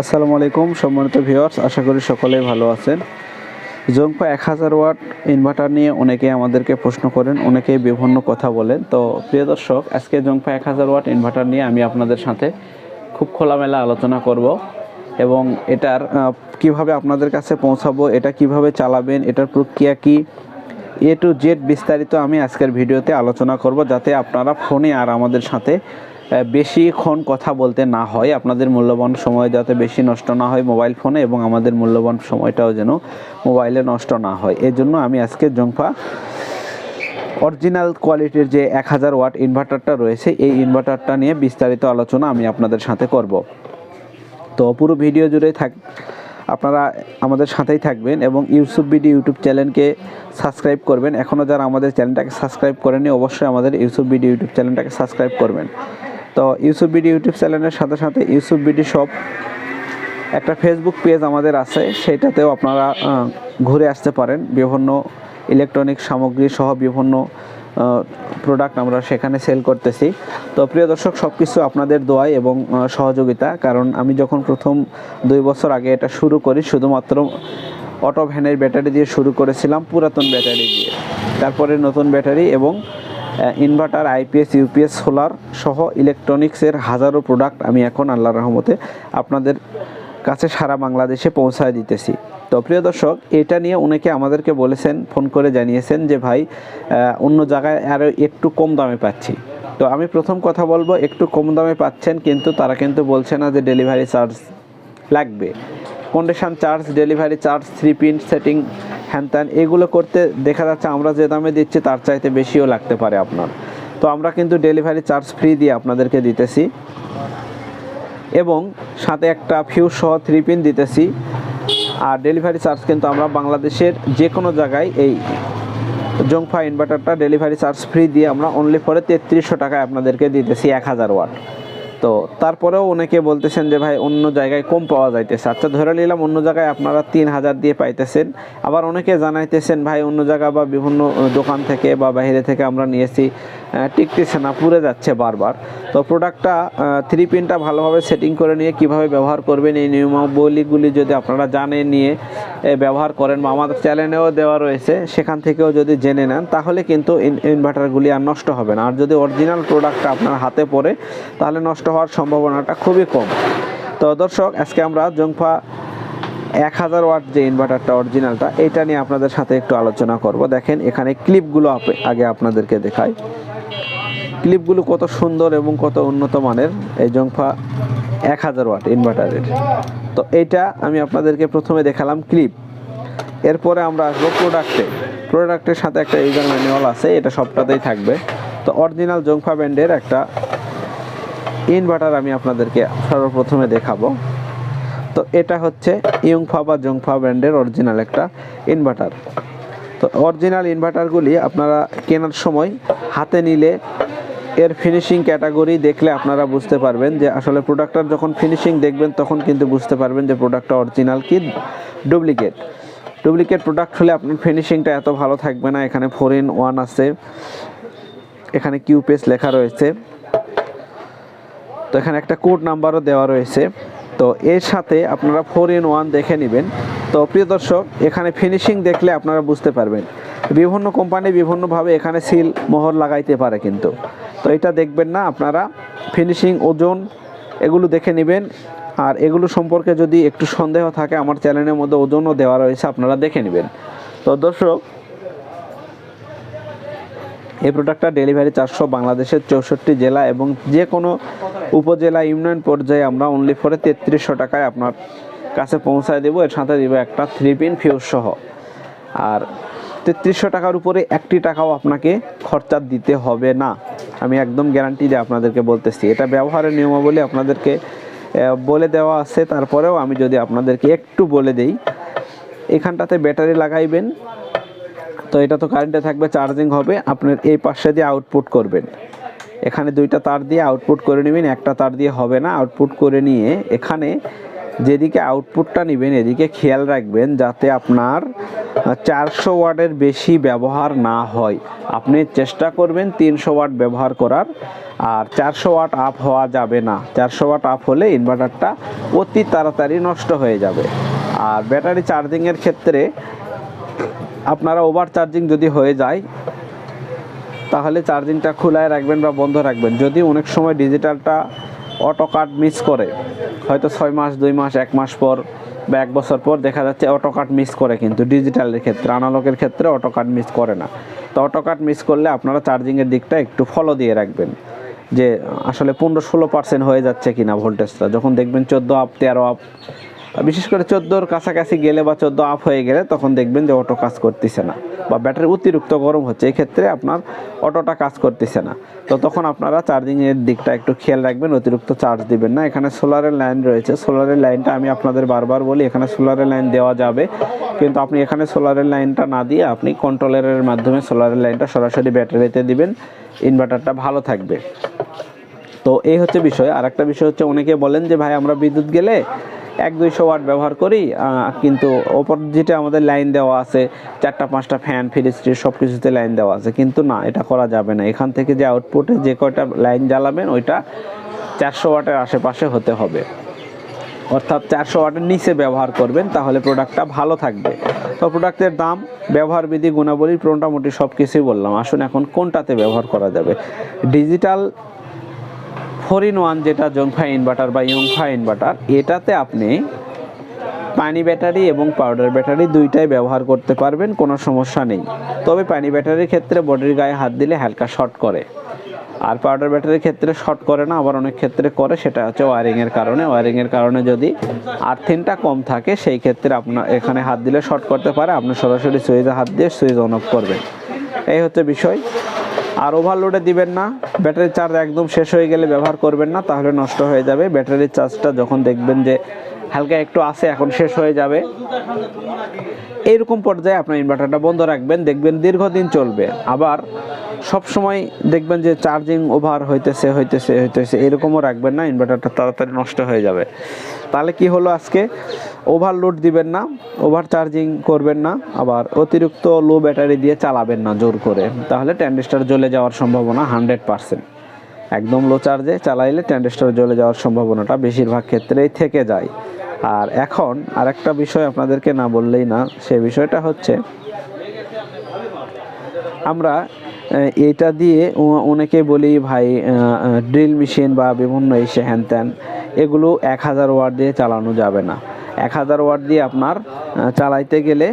আসসালামু আলাইকুম, সম্মানিত ভিউয়ার্স, আশা করি সকলেই ভালো আছেন। জংপা এক হাজার ওয়াট ইনভার্টার নিয়ে অনেকেই আমাদেরকে প্রশ্ন করেন, অনেকেই বিভিন্ন কথা বলেন। তো প্রিয় দর্শক, আজকে জংপা এক হাজার ওয়াট ইনভার্টার নিয়ে আমি আপনাদের সাথে খুব খোলামেলা আলোচনা করব এবং এটার কীভাবে আপনাদের কাছে পৌঁছাবো, এটা কীভাবে চালাবেন, এটার প্রক্রিয়া কি? এ টু জেড বিস্তারিত আমি আজকের ভিডিওতে আলোচনা করব, যাতে আপনারা ফোনে আর আমাদের সাথে বেশিক্ষণ কথা বলতে না হয়। আপনাদের মূল্যবান সময় যাতে বেশি নষ্ট না হয় মোবাইল ফোনে এবং আমাদের মূল্যবান সময়টাও যেন মোবাইলে নষ্ট না হয়। এই জন্য আমি আজকে জংফা অরিজিনাল কোয়ালিটির যে এক হাজার ওয়াট ইনভার্টারটা রয়েছে, এই ইনভার্টারটা নিয়ে বিস্তারিত আলোচনা আমি আপনাদের সাথে করব। তো পুরো ভিডিও জুড়ে থাক আপনারা আমাদের সাথেই থাকবেন এবং ইউসুফ বিডি ইউটিউব চ্যানেলকে সাবস্ক্রাইব করবেন। এখনও যারা আমাদের চ্যানেলটাকে সাবস্ক্রাইব করেনি অবশ্যই আমাদের ইউসুফ বিডি ইউটিউব চ্যানেলটাকে সাবস্ক্রাইব করবেন। তো ইউসুফ বিডি ইউটিউব চ্যানেলের সাথে সাথে ইউসুফ বিডি শপ একটা ফেসবুক পেজ আমাদের আছে সেটাতেও আপনারা ঘুরে আসতে পারেন। বিভিন্ন ইলেকট্রনিক সামগ্রী সহ বিভিন্ন প্রোডাক্ট আমরা সেখানে সেল করতেছি। তো প্রিয় দর্শক সব কিছু আপনাদের দোয়াই এবং সহযোগিতা। কারণ আমি যখন প্রথম দুই বছর আগে এটা শুরু করি, শুধুমাত্র অটো ভ্যানের ব্যাটারি দিয়ে শুরু করেছিলাম, পুরাতন ব্যাটারি দিয়ে। তারপরে নতুন ব্যাটারি এবং ইনভার্টার আইপিএস ইউপিএস সোলার সহ ইলেকট্রনিক্সের হাজারো প্রোডাক্ট আমি এখন আল্লাহর রহমতে আপনাদের কাছে সারা বাংলাদেশে পৌঁছায় দিতেছি। তো প্রিয় দর্শক, এটা নিয়ে অনেকে আমাদেরকে বলেছেন, ফোন করে জানিয়েছেন যে, ভাই অন্য জায়গায় আরও একটু কম দামে পাচ্ছি। তো আমি প্রথম কথা বলব, একটু কম দামে পাচ্ছেন কিন্তু তারা কিন্তু বলছে না যে ডেলিভারি চার্জ লাগবে। Condition charge delivery charge three pin setting হ্যান ত্যান, এগুলো করতে দেখা যাচ্ছে আমরা যে দামে দিচ্ছি, তার চাইতে বেশিও লাগতে পারে আপনার। তো আমরা কিন্তু ডেলিভারি চার্জ ফ্রি দিয়ে আপনাদেরকে দিতেছি। এবং সাথে একটা ফিউজ সহ থ্রি পিন দিতেছি। আর ডেলিভারি চার্জ কিন্তু আমরা বাংলাদেশের যে কোনো জায়গায় এই জংফা ইনভার্টারটা ডেলিভারি চার্জ ফ্রি দিয়ে আমরা অনলি ফরে তেত্রিশশো টাকায় আপনাদেরকে দিতেছি এক হাজার ওয়াট। তো তারপরেও অনেকে বলতেছেন যে, ভাই, অন্য জায়গায় কম পাওয়া যাইতেছে। আচ্ছা ধরে নিলাম অন্য জায়গায় আপনারা তিন হাজার দিয়ে পাইতেছেন। আবার অনেকে জানাইতেছেন, ভাই, অন্য জায়গা বা বিভিন্ন দোকান থেকে বা বাইরে থেকে আমরা নিয়েছি। টিকতেছে না, পুড়ে যাচ্ছে বারবার। তো প্রোডাক্টটা থ্রি পিনটা ভালোভাবে সেটিং করে নিয়ে কীভাবে ব্যবহার করবেন এই নিয়মাবলীগুলি যদি আপনারা জানেন নিয়ে ব্যবহার করেন বা আমাদের চ্যানেলেও দেওয়া রয়েছে, সেখান থেকেও যদি জেনে নেন, তাহলে কিন্তু ইনভার্টারগুলি আর নষ্ট হবে না। আর যদি অরিজিনাল প্রোডাক্টটা আপনার হাতে পড়ে, তাহলে নষ্ট হওয়ার সম্ভাবনাটা খুবই কম। তো দর্শক, আজকে আমরা জংফা এক হাজার ওয়াট যে ইনভার্টারটা অরিজিনালটা এটা নিয়ে আপনাদের সাথে একটু আলোচনা করব। দেখেন, এখানে ক্লিপগুলো আগে আপনাদেরকে দেখাই। ক্লিপগুলো কত সুন্দর এবং কত উন্নত মানের। এই জংফা এক হাজার ওয়াট ইনভার্টারের তো এইটা আমি আপনাদেরকে প্রথমে দেখালাম ক্লিপ। এরপরে আমরা আসব প্রোডাক্টে প্রোডাক্টের সাথে একটা ইউজার ম্যানুয়াল আছে, এটা সবটাতেই থাকবে। তো অরিজিনাল জংফা ব্র্যান্ডের একটা ইনভার্টার আমি আপনাদেরকে সর্বপ্রথমে দেখাবো। তো এটা হচ্ছে ইয়ংফা বা জংফা ব্র্যান্ডের অরিজিনাল একটা ইনভার্টার তো অরিজিনাল ইনভার্টারগুলি আপনারা কেনার সময় হাতে নিলে এর ফিনিশিং ক্যাটাগরি দেখলে আপনারা বুঝতে পারবেন যে আসলে প্রোডাক্টটার যখন ফিনিশিং দেখবেন, তখন কিন্তু বুঝতে পারবেন যে প্রোডাক্টটা অরিজিনাল কি ডুপ্লিকেট ডুপ্লিকেট প্রোডাক্ট হলে আপনার ফিনিশিংটা এত ভালো থাকবে না। এখানে ফোর ইন ওয়ান আছে। এখানে কিউপিএস লেখা রয়েছে। তো এখানে একটা কোড নাম্বারও দেওয়া রয়েছে। তো এর সাথে আপনারা ফোর ইন ওয়ান দেখে নেবেন। তো প্রিয় দর্শক, এখানে ফিনিশিং দেখলে আপনারা বুঝতে পারবেন। বিভিন্ন কোম্পানি বিভিন্নভাবে এখানে সিল মোহর লাগাইতে পারে কিন্তু। তো এটা দেখবেন না, আপনারা ফিনিশিং ওজন এগুলো দেখে নেবেন। আর এগুলো সম্পর্কে যদি একটু সন্দেহ থাকে, আমার চ্যানেলের মধ্যে ওজনও দেওয়া রয়েছে, আপনারা দেখে নেবেন। তো দর্শক, এই প্রোডাক্টটা ডেলিভারি চারশো, বাংলাদেশের চৌষট্টি জেলা এবং যে কোনো উপজেলা ইউনিয়ন পর্যায়ে আমরা অনলি ফরে তেত্রিশশো টাকায় আপনার কাছে পৌঁছায় দেবো। এর সাথে দেবো একটা থ্রি পিন ফিউজ সহ। আর তেত্রিশশো টাকার উপরে একটি টাকাও আপনাকে খরচা দিতে হবে না। আমি একদম গ্যারান্টি দিয়ে আপনাদেরকে বলতেছি। এটা ব্যবহারের নিয়মাবলী আপনাদেরকে বলে দেওয়া আছে। তারপরেও আমি যদি আপনাদেরকে একটু বলে দেই, এখানটাতে ব্যাটারি লাগাইবেন। তো এটা তো কারেন্টে থাকবে চার্জিং হবে। আপনার এই পাশে দিয়ে আউটপুট করবেন। এখানে দুইটা তার দিয়ে আউটপুট করে নেবেন, একটা তার দিয়ে হবে না। আউটপুট করে নিয়ে এখানে যেদিকে আউটপুটটা নেবেন, এদিকে খেয়াল রাখবেন যাতে আপনার চারশো ওয়াটের বেশি ব্যবহার না হয়। আপনি চেষ্টা করবেন তিনশো ওয়াট ব্যবহার করার, আর চারশো ওয়াট আপ হওয়া যাবে না। চারশো ওয়াট আপ হলে ইনভার্টারটা অতি তাড়াতাড়ি নষ্ট হয়ে যাবে। আর ব্যাটারি চার্জিংয়ের ক্ষেত্রে আপনারা ওভার চার্জিং যদি হয়ে যায়, তাহলে চার্জিংটা খোলায় রাখবেন বা বন্ধ রাখবেন। যদি অনেক সময় ডিজিটালটা অটো কাট মিস করে হয়তো ছয় মাস, দুই মাস, এক মাস পর বা এক বছর পর দেখা যাচ্ছে অটোকাট মিস করে কিন্তু ডিজিটালের ক্ষেত্রে আনালকের ক্ষেত্রে অটোকাট মিস করে না। তো অটোকাট মিস করলে আপনারা চার্জিংয়ের দিকটা একটু ফলো দিয়ে রাখবেন। যে আসলে পনেরো ষোলো পার্সেন্ট হয়ে যাচ্ছে কিনা ভোল্টেজটা যখন দেখবেন চোদ্দ আপ তেরো আপ বিশেষ করে চোদ্দোর কাছাকাছি গেলে বা চোদ্দ আপ হয়ে গেলে তখন দেখবেন যে অটো কাজ করতেছে না বা ব্যাটারি অতিরিক্ত গরম হচ্ছে এই ক্ষেত্রে আপনার অটোটা কাজ করতেছে না। তো তখন আপনারা চার্জিংয়ের দিকটা একটু খেয়াল রাখবেন, অতিরিক্ত চার্জ দিবেন না। এখানে সোলারের লাইন রয়েছে। সোলারের লাইনটা আমি আপনাদের বারবার বলি, এখানে সোলারের লাইন দেওয়া যাবে। কিন্তু আপনি এখানে সোলারের লাইনটা না দিয়ে আপনি কন্ট্রোলারের মাধ্যমে সোলারের লাইনটা সরাসরি ব্যাটারিতে দিবেন। ইনভার্টারটা ভালো থাকবে। তো এই হচ্ছে বিষয়। আর একটা বিষয় হচ্ছে, অনেকে বলেন যে, ভাই, আমরা বিদ্যুৎ গেলে এক দুইশো ওয়াট ব্যবহার করি কিন্তু ওপর যেটা আমাদের লাইন দেওয়া আছে, চারটা, পাঁচটা ফ্যান, ফ্রিজ সব কিছুতে লাইন দেওয়া আছে, কিন্তু না, এটা করা যাবে না। এখান থেকে যে আউটপুটে যে কয়টা লাইন জ্বালাবেন, ওইটা চারশো ওয়াটের আশেপাশে হতে হবে। অর্থাৎ চারশো ওয়াটের নিচে ব্যবহার করবেন, তাহলে প্রোডাক্টটা ভালো থাকবে। তো প্রোডাক্টের দাম, ব্যবহার বিধি, গুণাবলী মোটামুটি সব কিছুই বললাম। আসুন এখন কোনটাতে ব্যবহার করা যাবে? ডিজিটাল ফোর ইন ওয়ান যেটা জংফা ইনভার্টার বা ইয়ংফা ইনভার্টার এটাতে আপনি পানি ব্যাটারি এবং পাউডার ব্যাটারি দুইটাই ব্যবহার করতে পারবেন, কোনো সমস্যা নেই। তবে পানি ব্যাটারির ক্ষেত্রে বডির গায়ে হাত দিলে হালকা শর্ট করে। আর পাউডার ব্যাটারির ক্ষেত্রে শর্ট করে না, আবার অনেক ক্ষেত্রে করে, সেটা হচ্ছে ওয়ারিংয়ের কারণে। ওয়ারিংয়ের কারণে যদি আর্থিনটা কম থাকে, সেই ক্ষেত্রে আপনার এখানে হাত দিলে শর্ট করতে পারে, আপনি সরাসরি সুইচে হাত দিয়ে সুইচ অন অফ করবেন। এই হচ্ছে বিষয়। আর ওভারলোডে দিবেন না। ব্যাটারি চার্জ একদম শেষ হয়ে গেলে ব্যবহার করবেন না, তাহলে নষ্ট হয়ে যাবে। ব্যাটারির চার্জটা যখন দেখবেন যে হালকা একটু আছে, এখন শেষ হয়ে যাবে। এইরকম পর্যায়ে আপনার ইনভার্টারটা বন্ধ রাখবেন, দেখবেন দীর্ঘদিন চলবে। আবার সব সময় দেখবেন যে চার্জিং ওভার হইতেছে হইতেছে হইতেছে, এরকমও রাখবেন না ইনভার্টারটা তাড়াতাড়ি নষ্ট হয়ে যাবে। তাহলে কি হলো আজকে? ওভারলোড দিবেন না ওভার চার্জিং করবেন না, আবার অতিরিক্ত লো ব্যাটারি দিয়ে চালাবেন না জোর করে। তাহলে ট্যান্ডেস্টার জ্বলে যাওয়ার সম্ভাবনা হান্ড্রেড পার্সেন্ট একদম লো চার্জে চালাইলে ট্যান্ডেস্টার জ্বলে যাওয়ার সম্ভাবনাটা বেশিরভাগ ক্ষেত্রেই থেকে যায়। আর এখন আরেকটা বিষয় আপনাদেরকে না বললেই না, সে বিষয়টা হচ্ছে, আমরা এটা দিয়ে অনেকে বলি ভাই ড্রিল মেশিন বা বিভিন্ন এসে হ্যান ত্যান এগুলো এক হাজার ওয়াট দিয়ে চালানো যাবে না। এক হাজার ওয়াট দিয়ে আপনার চালাইতে গেলে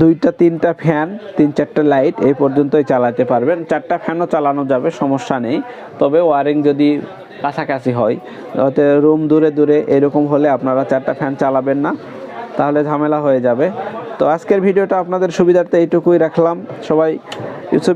দুইটা, তিনটা ফ্যান, তিন চারটা লাইট এই পর্যন্তই চালাতে পারবেন। চারটা ফ্যানও চালানো যাবে, সমস্যা নেই। তবে ওয়ারিং যদি কাছাকাছি হয় রুম দূরে দূরে এরকম হলে আপনারা চারটা ফ্যান চালাবেন না, তাহলে ঝামেলা হয়ে যাবে। তো আজকের ভিডিওটা আপনাদের সুবিধার্থে এইটুকুই রাখলাম। সবাই ইউসুফ